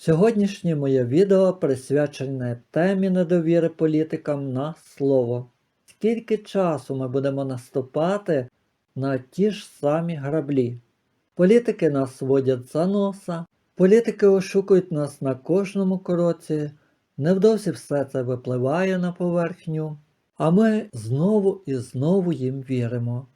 Сьогоднішнє моє відео присвячене темі недовіри політикам на слово. Скільки часу ми будемо наступати на ті ж самі граблі? Політики нас водять за носа, політики ошукують нас на кожному кроці, невдовзі все це випливає на поверхню, а ми знову і знову їм віримо.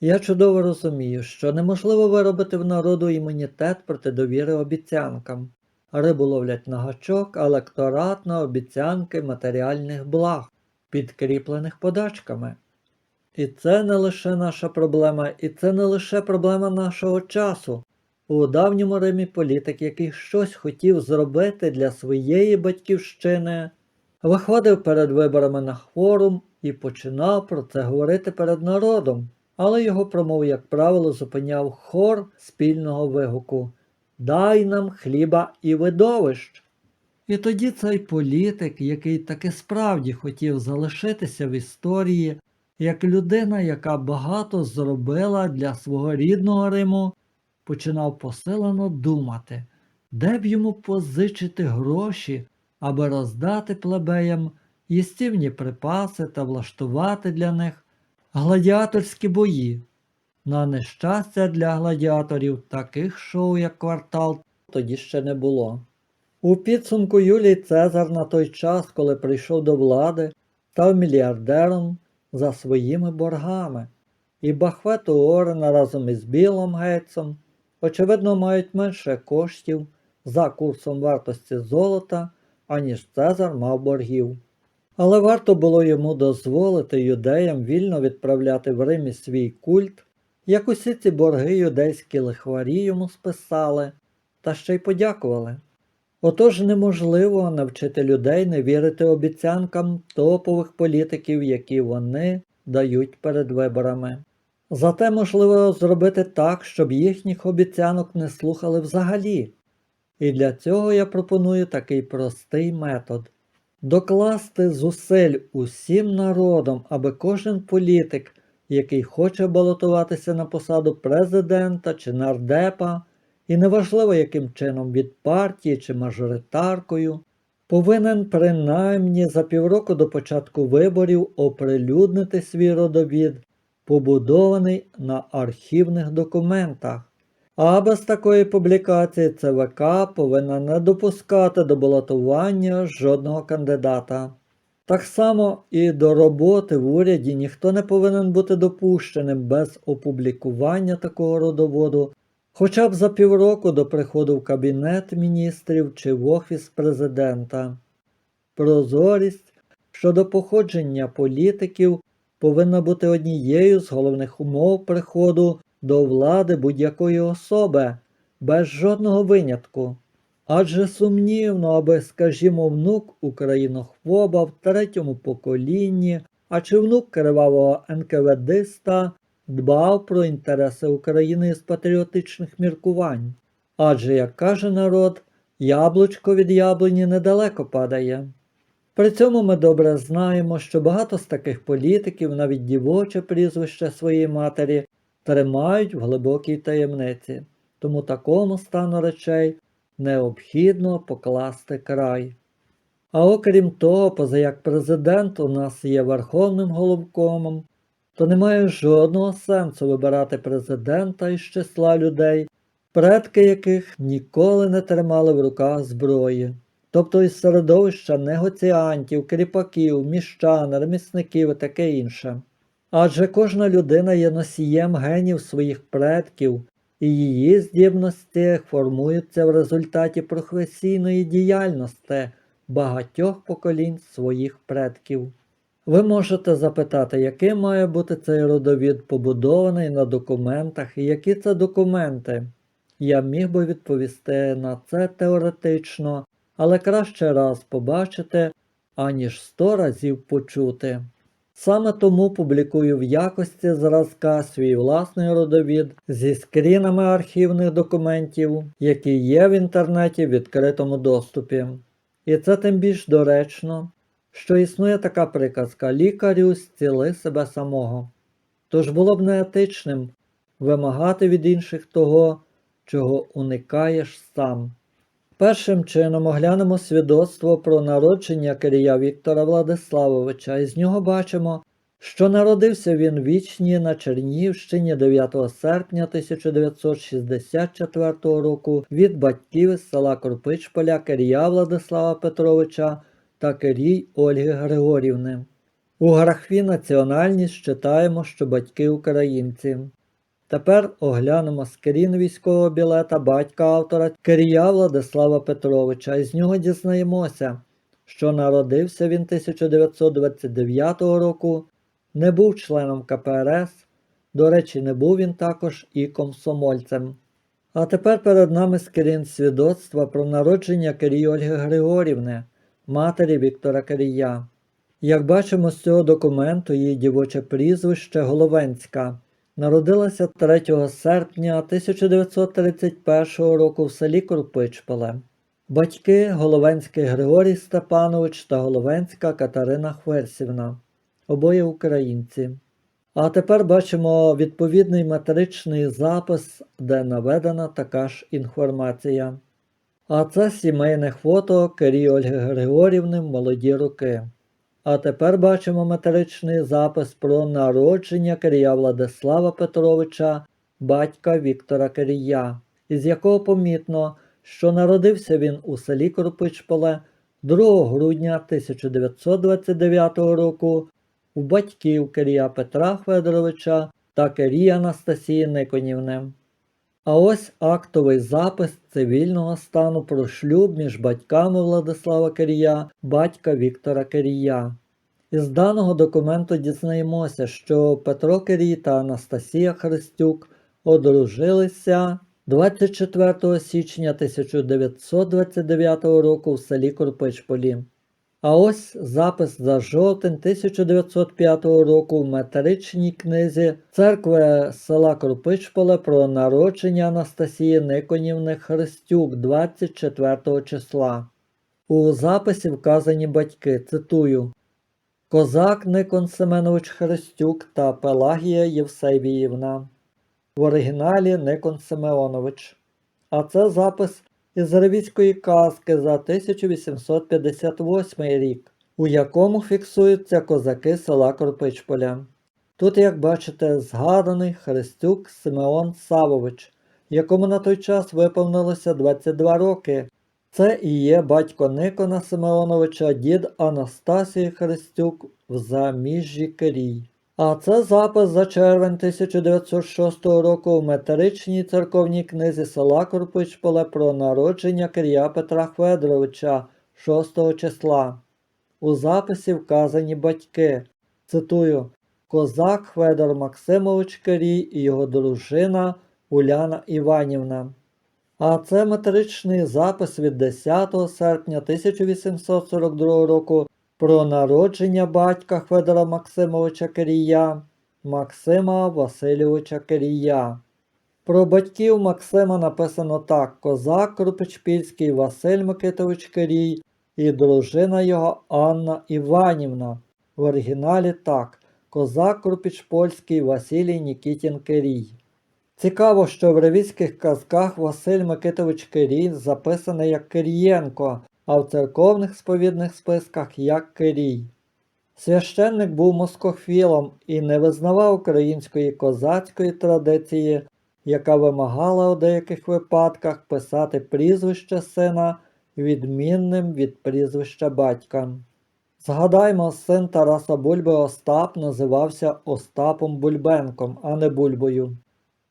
Я чудово розумію, що неможливо виробити в народу імунітет проти довіри обіцянкам. Рибу ловлять на гачок, електорат на обіцянки матеріальних благ, підкріплених подачками. І це не лише наша проблема, і це не лише проблема нашого часу. У давньому Римі політик, який щось хотів зробити для своєї батьківщини, виходив перед виборами на форум і починав про це говорити перед народом, але його промову, як правило, зупиняв хор спільного вигуку Дай нам хліба і видовищ. І тоді цей політик, який таки справді хотів залишитися в історії, як людина, яка багато зробила для свого рідного Риму, починав посилено думати, де б йому позичити гроші, аби роздати плебеям їстівні припаси та влаштувати для них гладіаторські бої. На нещастя для гладіаторів таких шоу, як квартал, тоді ще не було. У підсумку Юлій Цезар на той час, коли прийшов до влади, став мільярдером за своїми боргами, і Бахвет Уоррена разом із Білом Гейтсом, очевидно, мають менше коштів за курсом вартості золота, аніж Цезар мав боргів. Але варто було йому дозволити юдеям вільно відправляти в Римі свій культ, як усі ці борги юдейські лихварі йому списали, та ще й подякували. Отож неможливо навчити людей не вірити обіцянкам топових політиків, які вони дають перед виборами. Зате можливо зробити так, щоб їхніх обіцянок не слухали взагалі. І для цього я пропоную такий простий метод докласти зусиль усім народом, аби кожен політик, який хоче балотуватися на посаду президента чи нардепа, і неважливо яким чином від партії чи мажоритаркою, повинен принаймні за півроку до початку виборів оприлюднити свій родовід, побудований на архівних документах. А без такої публікації ЦВК повинна не допускати до балотування жодного кандидата. Так само і до роботи в уряді ніхто не повинен бути допущеним без опублікування такого родоводу хоча б за півроку до приходу в Кабінет міністрів чи в Офіс президента. Прозорість щодо походження політиків повинна бути однією з головних умов приходу до влади будь-якої особи, без жодного винятку. Адже сумнівно, аби, скажімо, внук українохвоба в третьому поколінні, а чи внук кривавого НКВДиста дбав про інтереси України з патріотичних міркувань. Адже, як каже народ, яблучко від яблуні недалеко падає. При цьому ми добре знаємо, що багато з таких політиків, навіть дівоче прізвище своєї матері, тримають в глибокій таємниці, тому такому стану речей необхідно покласти край. А окрім того, поза як президент у нас є верховним головкомом, то немає жодного сенсу вибирати президента із числа людей, предки яких ніколи не тримали в руках зброї, тобто із середовища негоціантів, кріпаків, міщан, ремісників і таке інше. Адже кожна людина є носієм генів своїх предків, і її здібності формуються в результаті професійної діяльності багатьох поколінь своїх предків. Ви можете запитати, яким має бути цей родовід побудований на документах і які це документи? Я міг би відповісти на це теоретично, але краще раз побачити, аніж сто разів почути. Саме тому публікую в якості зразка свій власний родовід зі скрінами архівних документів, які є в інтернеті в відкритому доступі. І це тим більш доречно, що існує така приказка лікарю зціли себе самого. Тож було б неетичним вимагати від інших того, чого уникаєш сам. Першим чином оглянемо свідоцтво про народження Кирія Віктора Владиславовича, і з нього бачимо, що народився він Вічні на Чернігівщині 9 серпня 1964 року від батьків із села Курпичполя Кирія Владислава Петровича та Кирій Ольги Григорівни. У графі національність читаємо, що батьки українці. Тепер оглянемо скрін військового білета батька автора Кирія Владислава Петровича, і з нього дізнаємося, що народився він 1929 року, не був членом КПРС, до речі, не був він також і комсомольцем. А тепер перед нами скрін свідоцтва про народження Кирії Ольги Григорівни, матері Віктора Кирія. Як бачимо з цього документу, її дівоче прізвище Головенська. Народилася 3 серпня 1931 року в селі Курпичполе. Батьки Головенський Григорій Степанович та Головенська Катерина Хверсівна, обоє українці. А тепер бачимо відповідний метричний запис, де наведена така ж інформація. А це сімейне фото Кирі Ольги Григорівни молоді роки. А тепер бачимо метричний запис про народження Кирія Владислава Петровича, батька Віктора Кирія, із якого помітно, що народився він у селі Курпичполе 2 грудня 1929 року у батьків Кирія Петра Федоровича та Кирія Анастасії Никонівни. А ось актовий запис цивільного стану про шлюб між батьками Владислава Кирія, батька Віктора Кирія. Із даного документу дізнаємося, що Петро Кирій та Анастасія Христюк одружилися 24 січня 1929 року в селі Курпичполі. А ось запис за жовтень 1905 року в метричній книзі церкви села Крупичполе про народження Анастасії Никонівни Христюк 24 числа. У записі вказані батьки, цитую Козак Никон Семенович Христюк та Пелагія Євсевіївна. В оригіналі Никон Симеонович. А це запис із Ревізької казки за 1858 рік, у якому фіксуються козаки села Корпичполя. Тут, як бачите, згаданий Христюк Симеон Савович, якому на той час виповнилося 22 роки. Це і є батько Никона Симеоновича, дід Анастасії Христюк в заміжжі Кирій. А це запис за червень 1906 року в метричній церковній книзі села Курпичполе про народження Кирія Петра Федоровича 6 числа. У записі вказані батьки. Цитую Козак Федор Максимович Кирій і його дружина Уляна Іванівна. А це метричний запис від 10 серпня 1842 року про народження батька Федора Максимовича Кирія, Максима Васильовича Кирія. Про батьків Максима написано так: Козак Крупичпільський Василь Микитович Кирій і дружина його Анна Іванівна. В оригіналі так: Козак Крупічпольський Василій Нікітін Кирій. Цікаво, що в ревізьких казках Василь Микитович Кирій записаний як Кирієнко, а в церковних сповідних списках як Кирій. Священник був москофілом і не визнавав української козацької традиції, яка вимагала у деяких випадках писати прізвище сина відмінним від прізвища батька. Згадаймо, син Тараса Бульби Остап називався Остапом Бульбенком, а не Бульбою.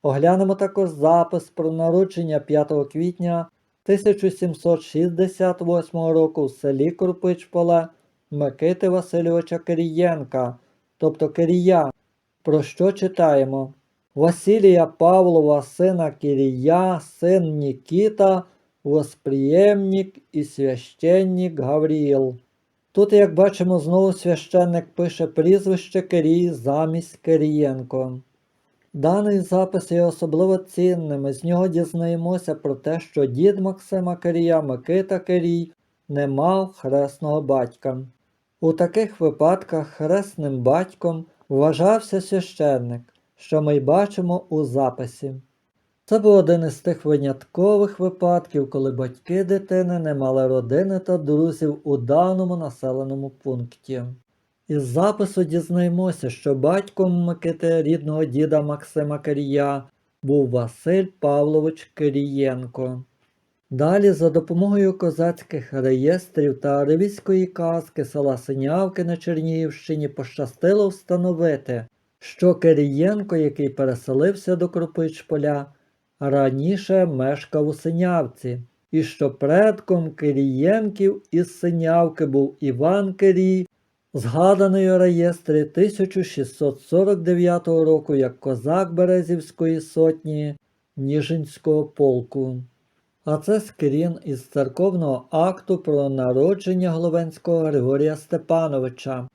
Оглянемо також запис про народження 5 квітня 1768 року в селі Курпичполе Микити Васильовича Кирієнка, тобто Кирія, про що читаємо. Василія Павлова, сина Кирія, син Нікіта, восприємник і священник Гавріїл. Тут, як бачимо, знову священник пише прізвище Кирій замість Кирієнко. Даний запис є особливо цінним, з нього дізнаємося про те, що дід Максима Кирія Микита Кирій не мав хресного батька. У таких випадках хресним батьком вважався священник, що ми й бачимо у записі. Це був один із тих виняткових випадків, коли батьки дитини не мали родини та друзів у даному населеному пункті. Із запису дізнаємося, що батьком Микити рідного діда Максима Кирія був Василь Павлович Кирієнко. Далі, за допомогою козацьких реєстрів та ревізької казки села Синявки на Чернігівщині пощастило встановити, що Кирієнко, який переселився до Кропичполя, раніше мешкав у Синявці, і що предком Кирієнків із Синявки був Іван Кирій, згаданий у реєстрі 1649 року як козак Березівської сотні Ніжинського полку. А це скрін із церковного акту про народження Головенського Григорія Степановича.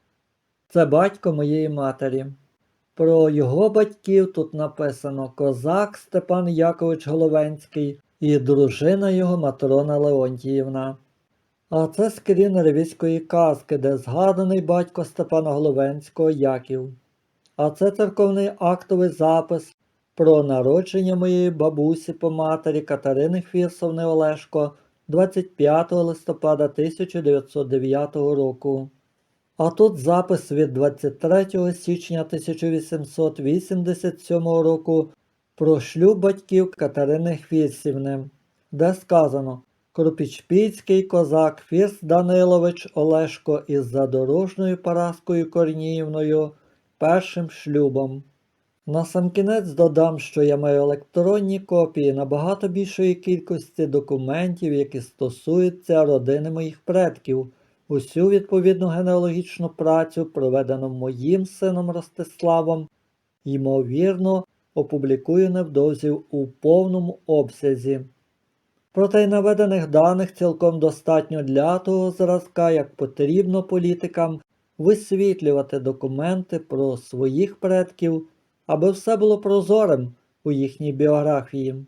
Це батько моєї матері. Про його батьків тут написано козак Степан Якович Головенський і дружина його Матрона Леонтіївна. А це скрін ревізької казки, де згаданий батько Степана Головенського Яків. А це церковний актовий запис про народження моєї бабусі по матері Катерини Фірсовни Олешко 25 листопада 1909 року. А тут запис від 23 січня 1887 року про шлюб батьків Катерини Фірсівни, де сказано Кропічпільський козак Фірс Данилович Олешко із задорожною Параскою Корніївною першим шлюбом. Насамкінець додам, що я маю електронні копії набагато більшої кількості документів, які стосуються родини моїх предків. Усю відповідну генеалогічну працю, проведену моїм сином Ростиславом, ймовірно, опублікую невдовзі у повному обсязі. Проте й наведених даних цілком достатньо для того зразка, як потрібно політикам висвітлювати документи про своїх предків, аби все було прозорим у їхній біографії.